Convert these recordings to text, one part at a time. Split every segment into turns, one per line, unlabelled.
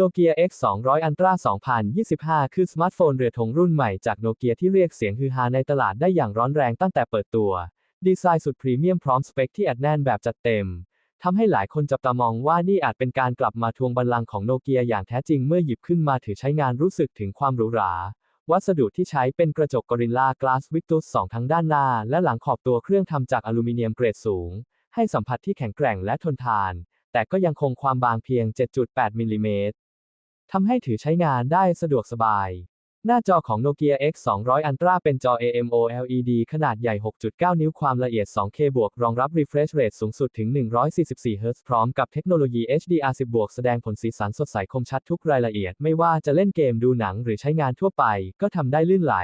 Nokia X200 Ultra 2025 คือสมาร์ทโฟนเรือธงรุ่นใหม่จากโนเกียที่เรียกเสียงฮือฮาในตลาดได้อย่างร้อนแรงตั้งแต่เปิดตัว ดีไซน์สุดพรีเมียมพร้อมสเปคที่อัดแน่นแบบจัดเต็ม ทำให้หลายคนจับตามองว่านี่อาจเป็นการกลับมาทวงบัลลังก์ของโนเกียอย่างแท้จริงเมื่อหยิบขึ้นมาถือใช้งานรู้สึกถึงความหรูหรา วัสดุที่ใช้เป็นกระจกกอริลลากลาสวิตุส2ทั้งด้านหน้า และหลังขอบตัวเครื่องทำจากอลูมิเนียมเกรดสูง ให้สัมผัสที่แข็งแกร่งและทนทาน แต่ก็ยังคงความบางเพียง 7.8มิลลิเมตร ทำให้ถือใช้งานได้สะดวกสบาย หน้าจอของ Nokia X200 Ultra เป็นจอ AMOLED ขนาดใหญ่ 6.9 นิ้วความละเอียด 2K บวกรองรับ refresh rate สูงสุดถึง 144 Hz พร้อมกับเทคโนโลยี HDR10 บวกแสดงผลสีสันสดใสคมชัดทุกรายละเอียด ไม่ว่าจะเล่นเกมดูหนังหรือใช้งานทั่วไป ก็ทำได้ลื่นไหล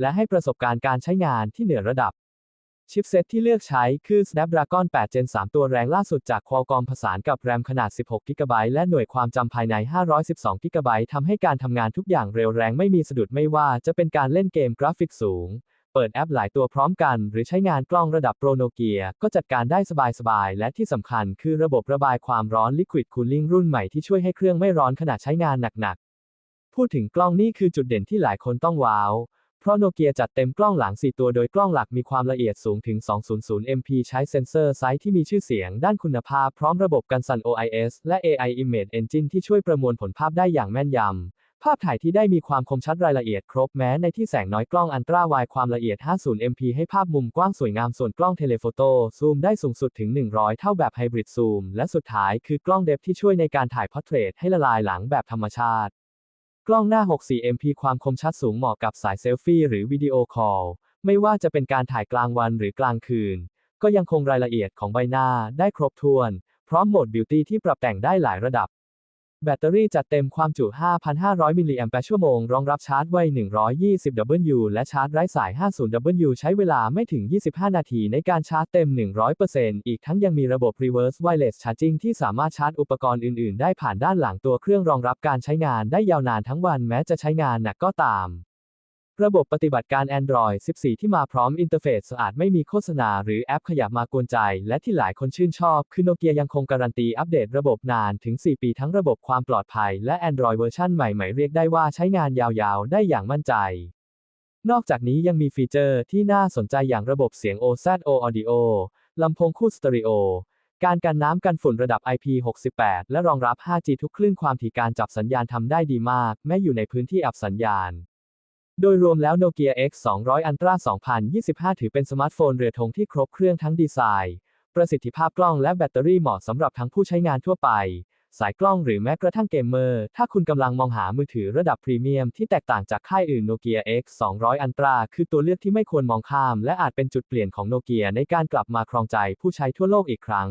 และให้ประสบการณ์การใช้งานที่เหนือระดับ ชิปเซตที่เลือกใช้คือ Snapdragon 8 Gen 3 ตัวแรงล่าสุดจาก Qualcomm ผสานกับแรมขนาด 16 GB และหน่วยความจำภายใน 512 GB ทำให้การทำงานทุกอย่างเร็วแรงไม่มีสะดุดไม่ว่าจะเป็นการเล่นเกมกราฟิกสูง เปิดแอปหลายตัวพร้อมกัน หรือใช้งานกล้องระดับโปรโนเกียก็จัดการได้สบายๆ และที่สำคัญคือระบบระบายความร้อน Liquid Cooling รุ่นใหม่ที่ช่วยให้เครื่องไม่ร้อนขณะใช้งานหนักๆ พูดถึงกล้องนี่คือจุดเด่นที่หลายคนต้องว้าว เพราะโนเกียจัดเต็มกล้องหลัง 4 ตัวโดยกล้องหลักมีความละเอียดสูงถึง 200 MP ใช้เซ็นเซอร์ไซส์ที่มีชื่อเสียงด้านคุณภาพพร้อมระบบกันสั่น OIS และ AI Image Engine ที่ช่วยประมวลผลภาพได้อย่างแม่นยำ ภาพถ่ายที่ได้มีความคมชัดรายละเอียดครบแม้ในที่แสงน้อยกล้องอันตราไวความละเอียด 50 MP ให้ภาพมุมกว้างสวยงามส่วนกล้องเทเลโฟโต้ซูมได้สูงสุดถึง 100 เท่าแบบไฮบริดซูมและสุดท้ายคือกล้องเดฟที่ช่วยในการถ่ายพอร์เทรตให้ละลายหลังแบบธรรมชาติ กล้องหน้า 64 MP ความคมชัดสูงเหมาะกับสายเซลฟี่หรือวิดีโอคอล ไม่ว่าจะเป็นการถ่ายกลางวันหรือกลางคืน ก็ยังคงรายละเอียดของใบหน้าได้ครบถ้วน พร้อมโหมดบิวตี้ที่ปรับแต่งได้หลายระดับ แบตเตอรี่จัดเต็มความจุ 5,500 มิลลิแอมป์ชั่วโมง รองรับชาร์จไว 120W และชาร์จไร้สาย 50W ใช้เวลาไม่ถึง 25 นาทีในการชาร์จเต็ม 100%อีกทั้งยังมีระบบ Reverse Wireless Charging ที่สามารถชาร์จอุปกรณ์อื่น ๆ ได้ผ่านด้านหลังตัวเครื่องรองรับการใช้งานได้ยาวนานทั้งวันแม้จะใช้งานหนักก็ตาม ระบบปฏิบัติการ Android 14 ที่มาพร้อมอินเทอร์เฟซสะอาดไม่มีโฆษณาหรือแอปขยับมากวนใจ และที่หลายคนชื่นชอบ คือโนเกียยังคงการันตีอัปเดตระบบนานถึง 4 ปีทั้งระบบความปลอดภัย และ Android เวอร์ชันใหม่ๆ เรียกได้ว่าใช้งานยาวๆ ได้อย่างมั่นใจ นอกจากนี้ยังมีฟีเจอร์ที่น่าสนใจอย่างระบบเสียง OZO Audio ลำโพงคู่สเตอริโอการกันน้ำกันฝุ่นระดับ IP68 และรองรับ 5G ทุกคลื่นความถี่การจับสัญญาณทำได้ดีมาก แม้อยู่ในพื้นที่อับสัญญาณ โดยรวมแล้ว Nokia X200 Ultra 2025 ถือเป็นสมาร์ทโฟนเรือธงที่ครบเครื่องทั้งดีไซน์ ประสิทธิภาพกล้องและแบตเตอรี่เหมาะสำหรับทั้งผู้ใช้งานทั่วไป สายกล้องหรือแม้กระทั่งเกมเมอร์ ถ้าคุณกำลังมองหามือถือระดับพรีเมียมที่แตกต่างจากค่ายอื่น Nokia X200 Ultra คือตัวเลือกที่ไม่ควรมองข้าม และอาจเป็นจุดเปลี่ยนของโนเกียในการกลับมาครองใจผู้ใช้ทั่วโลกอีกครั้ง